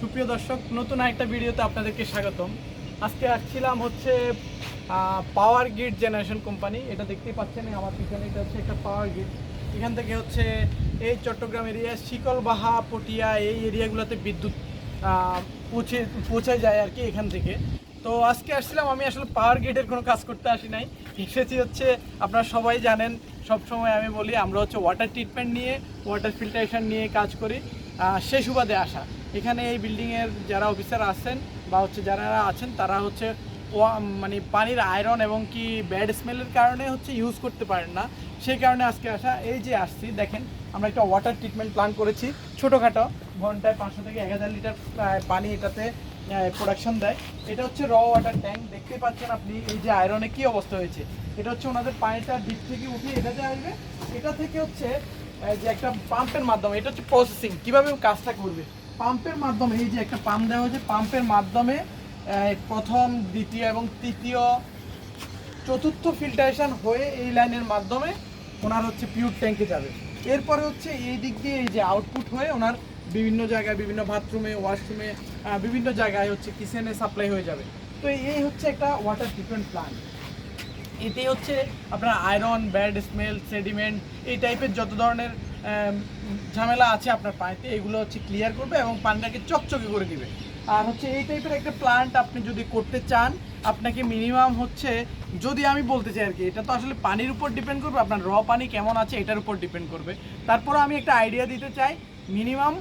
সুপ্রিয় দর্শক নতুন একটা ভিডিওতে আপনাদেরকে স্বাগতম। আজকে আসছিলাম হচ্ছে পাওয়ার গ্রিড জেনারেশন কোম্পানি এটা দেখতেই পাচ্ছেন আমার পিছনে এটা হচ্ছে একটা পাওয়ার গ্রিড এখান থেকে হচ্ছে এই চট্টগ্রাম এরিয়া শিকলবাহা পটিয়া এই এরিয়াগুলোতে বিদ্যুৎ পৌঁছে পৌঁছে যায় আর কি এখান থেকে। তো আজকে আসছিলাম আমি আসলে পাওয়ার গ্রিডের কোনো কাজ করতে আসি নাই। এসেছি হচ্ছে আপনারা সবাই জানেন সব সময় আমি বলি আমরা হচ্ছে ওয়াটার ট্রিটমেন্ট নিয়ে ওয়াটার ফিল্টারেশন নিয়ে কাজ করি আহ, সে সুবাদে আসা। এখানে এই বিল্ডিংয়ের যারা অফিসার আছেন বা হচ্ছে যারা আছেন, তারা হচ্ছে মানে পানির আয়রন এবং কি ব্যাড স্মেলের কারণে হচ্ছে ইউজ করতে পারেন না। সেই কারণে আজকে আসা, এই যে আসছি, দেখেন, আমরা একটা ওয়াটার ট্রিটমেন্ট প্ল্যান করেছি। ছোটোখাটো, ঘন্টায় পাঁচশো থেকে এক হাজার লিটার পানি এটাতে প্রোডাকশন দেয়। এটা হচ্ছে র ওয়াটার ট্যাঙ্ক দেখতে পাচ্ছেন আপনি এই যে আয়রনে কি অবস্থা হয়েছে। এটা হচ্ছে ওনাদের পানিটা ডিপ থেকে উঠে এটাতে আসবে, এটা থেকে হচ্ছে যে একটা পাম্পের মাধ্যমে, এটা হচ্ছে প্রসেসিং কীভাবে কাজটা করবে? পাম্পের মাধ্যমে, এই যে একটা পাম্প দেওয়া হয়েছে, পাম্পের মাধ্যমে প্রথম, দ্বিতীয় এবং তৃতীয়, চতুর্থ ফিল্টারেশন হয়ে এই লাইনের মাধ্যমে ওনার হচ্ছে পিউর ট্যাঙ্কে যাবে। এরপরে হচ্ছে এই দিক দিয়ে এই যে আউটপুট হয়ে ওনার বিভিন্ন জায়গায়, বিভিন্ন বাথরুমে ওয়াশরুমে বিভিন্ন জায়গায় হচ্ছে কিচেনে সাপ্লাই হয়ে যাবে। তো এই হচ্ছে একটা ওয়াটার ট্রিটমেন্ট প্ল্যান্ট এতে হচ্ছে আপনার আয়রন ব্যাড স্মেল সেডিমেন্ট এই টাইপের যত ধরনের ঝামেলা আছে আপনার পানিতে, এগুলো হচ্ছে ক্লিয়ার করবে এবং পানিটাকে চকচকে করে দিবে। আর হচ্ছে এই টাইপের একটা প্লান্ট আপনি যদি করতে চান, আপনাকে মিনিমাম হচ্ছে, যদি আমি বলতে চাই আর কি, এটা তো আসলে পানির উপর ডিপেন্ড করবে, আপনার র পানি কেমন আছে এটার উপর ডিপেন্ড করবে। তারপর আমি একটা আইডিয়া দিতে চাই মিনিমাম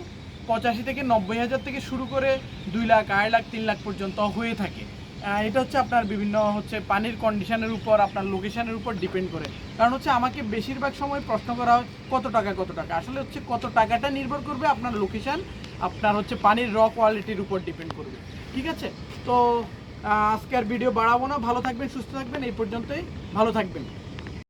পঁচাশি থেকে নব্বই হাজার থেকে শুরু করে দুই লাখ, আড়াই লাখ, তিন লাখ পর্যন্ত হয়ে থাকে। এটা হচ্ছে আপনার বিভিন্ন হচ্ছে পানির কন্ডিশনের উপর, আপনার লোকেশনের উপর ডিপেন্ড করে। কারণ হচ্ছে আমাকে বেশিরভাগ সময় প্রশ্ন করা হয়, কত টাকা কত টাকা? আসলে হচ্ছে কত টাকাটা নির্ভর করবে আপনার লোকেশন আপনার হচ্ছে পানির র কোয়ালিটির উপর ডিপেন্ড করবে। ঠিক আছে? তো আজকের ভিডিও বাড়াবো না। ভালো থাকবেন, সুস্থ থাকবেন। এই পর্যন্তই। ভালো থাকবেন।